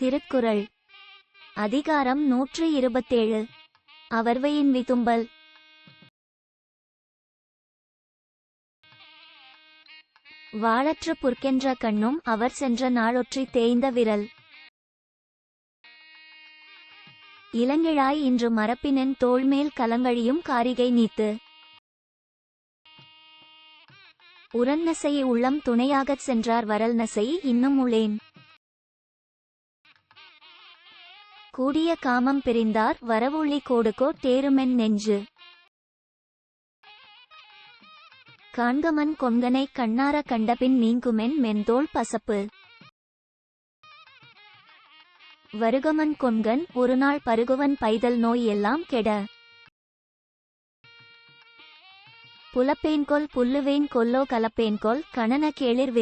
திருக்குறள். அதிகாரம் நூற்று இருபத்தேழு. அவர்வையின் விதும்பல் வாழற்று புற்கென்ற கண்ணும் அவர் சென்ற நாளொற்றி தேய்ந்த விரல். இளங்கிழாய் இன்று மரப்பினன் தோள்மேல் கலங்கழியும் காரிகை நீத்து. உரன்னசை உள்ளம் துணையாகச் சென்றார் வரல் நசை இன்னும் உளேன் கூடிய காமம் பிரிந்தார் வரவுள்ளி கோடுகோ தேருமென் நெஞ்சு. காண்கமன் கொங்கனை கண்ணார கண்டபின் நீங்குமென் மென்தோல் பசப்பு. வருகமன் கொங்கன் ஒருநாள் பருகுவன் பைதல் நோய் எல்லாம் கெட. புலப்பேன்கொல் புல்லுவேன் கொல்லோ கலப்பேன்கொல் கணன கேளிர்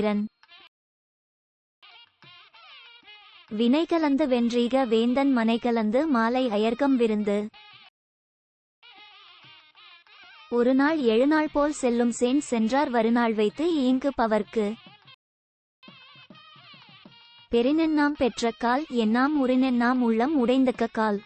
வினை கலந்து வென்றீக வேந்தன் மனை கலந்து மாலை அயர்கம் விருந்து. ஒரு நாள் எழுநாள் போல் செல்லும் சேன் சென்றார் வருநாள் வைத்து ஈங்கு பவர்க்கு. பெருநெண்ணாம் பெற்ற கால் என்னாம் உரினென்னாம் உள்ளம் உடைந்தக்க கால்.